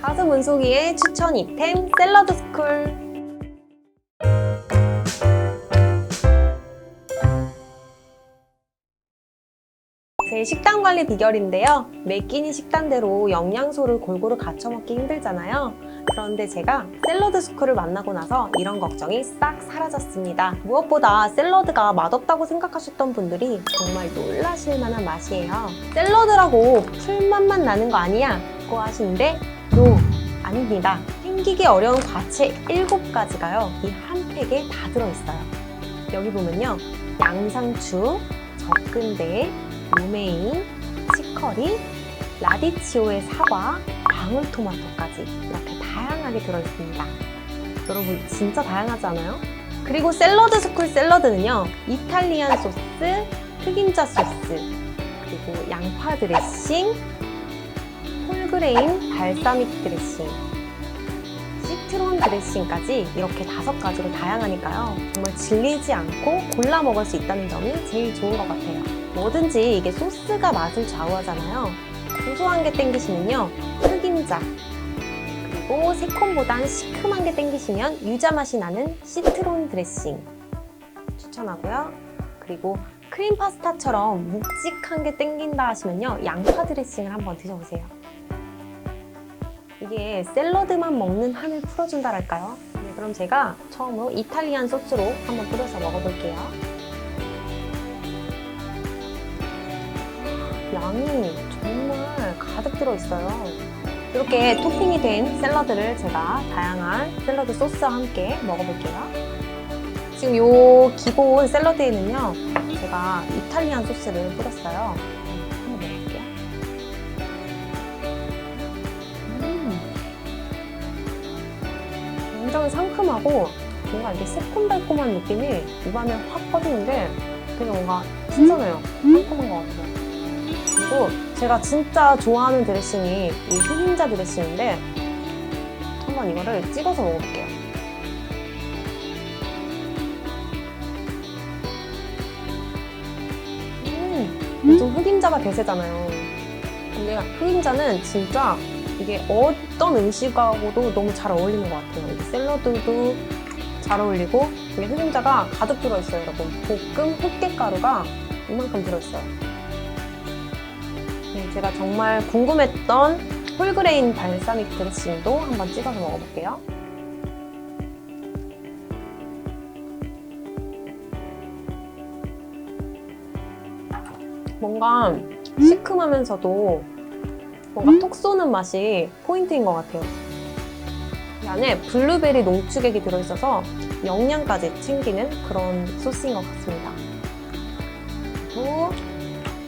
가수 문송이의 추천 이템 샐러드 스쿨. 제 식단 관리 비결인데요. 매 끼니 식단대로 영양소를 골고루 갖춰 먹기 힘들잖아요. 그런데 제가 샐러드 스쿨을 만나고 나서 이런 걱정이 싹 사라졌습니다. 무엇보다 샐러드가 맛없다고 생각하셨던 분들이 정말 놀라실 만한 맛이에요. 샐러드라고 풀맛만 나는 거 아니야? 고 하시는데 노! 아닙니다. 생기기 어려운 과채 7가지가요. 이 한 팩에 다 들어있어요. 여기 보면요. 양상추, 적근대, 로메인, 치커리, 라디치오의 사과, 방울토마토까지 이렇게 다양하게 들어있습니다. 여러분 진짜 다양하지 않아요? 그리고 샐러드 스쿨 샐러드는요 이탈리안 소스, 흑임자 소스, 그리고 양파 드레싱, 홀그레인 발사믹 드레싱, 시트론 드레싱까지 이렇게 다섯 가지로 다양하니까요. 정말 질리지 않고 골라 먹을 수 있다는 점이 제일 좋은 것 같아요. 뭐든지 이게 소스가 맛을 좌우하잖아요. 고소한 게 땡기시면요. 흑임자. 그리고 새콤보단 시큼한 게 땡기시면 유자 맛이 나는 시트론 드레싱 추천하고요. 그리고 크림 파스타처럼 묵직한 게 땡긴다 하시면요. 양파 드레싱을 한번 드셔보세요. 이게 샐러드만 먹는 한을 풀어준다랄까요? 네, 그럼 제가 처음으로 이탈리안 소스로 한번 뿌려서 먹어볼게요. 양이 정말 가득 들어있어요. 이렇게 토핑이 된 샐러드를 제가 다양한 샐러드 소스와 함께 먹어볼게요. 지금 요 기본 샐러드에는요, 제가 이탈리안 소스를 뿌렸어요. 굉장히 상큼하고 뭔가 이게 새콤달콤한 느낌이 입안에 확 퍼지는데 되게 뭔가 신선해요. 상큼한 것 같아요. 그리고 제가 진짜 좋아하는 드레싱이 이 흑임자 드레싱인데 한번 이거를 찍어서 먹어볼게요. 음, 요즘 흑임자가 대세잖아요. 근데 흑임자는 진짜 이게 어떤 음식하고도 너무 잘 어울리는 것 같아요. 이 샐러드도 잘 어울리고 이게 흑임자가 가득 들어있어요, 여러분. 볶음 흑깨가루가 이만큼 들어있어요. 네, 제가 정말 궁금했던 홀그레인 발사믹 드레싱도 한번 찍어서 먹어볼게요. 뭔가 시큼하면서도 뭔가 톡 쏘는 맛이 포인트인 것 같아요. 이 안에 블루베리 농축액이 들어있어서 영양까지 챙기는 그런 소스인 것 같습니다. 그리고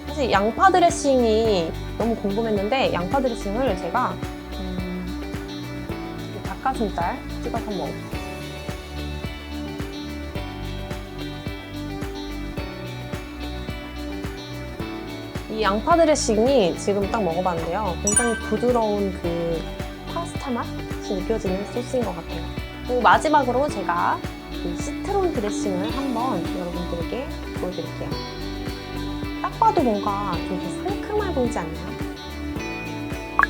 사실 양파 드레싱이 너무 궁금했는데 양파 드레싱을 제가 음, 이 닭가슴살 찍어서 먹어볼게요. 이 양파 드레싱이 지금 딱 먹어봤는데요. 굉장히 부드러운 그 파스타 맛이 느껴지는 소스인 것 같아요. 그리고 마지막으로 제가 이 시트론 드레싱을 한번 여러분들에게 보여드릴게요. 딱 봐도 뭔가 좀 이렇게 상큼해 보이지 않나요?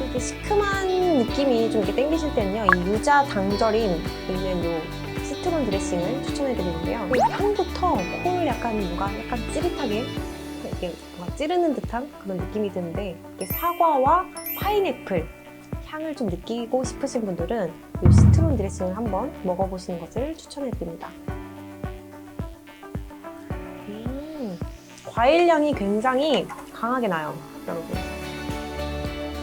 이렇게 시큼한 느낌이 좀 이렇게 땡기실 때는요, 이 유자 당절임 있는 요 시트론 드레싱을 추천해 드리는데요. 이 향부터 코를 약간 뭔가 약간 찌릿하게 이렇게 뭔가 찌르는 듯한 그런 느낌이 드는데 이게 사과와 파인애플 향을 좀 느끼고 싶으신 분들은 이 시트론 드레싱을 한번 먹어보시는 것을 추천해 드립니다. 음, 과일 향이 굉장히 강하게 나요, 여러분.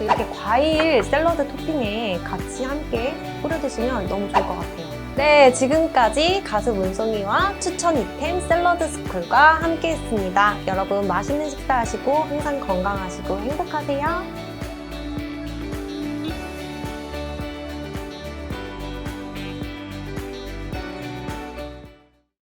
이렇게 과일 샐러드 토핑에 같이 함께 뿌려 드시면 너무 좋을 것 같아요. 네, 지금까지 가수 문송이와 추천 이템 샐러드 스쿨과 함께 했습니다. 여러분 맛있는 식사 하시고 항상 건강하시고 행복하세요.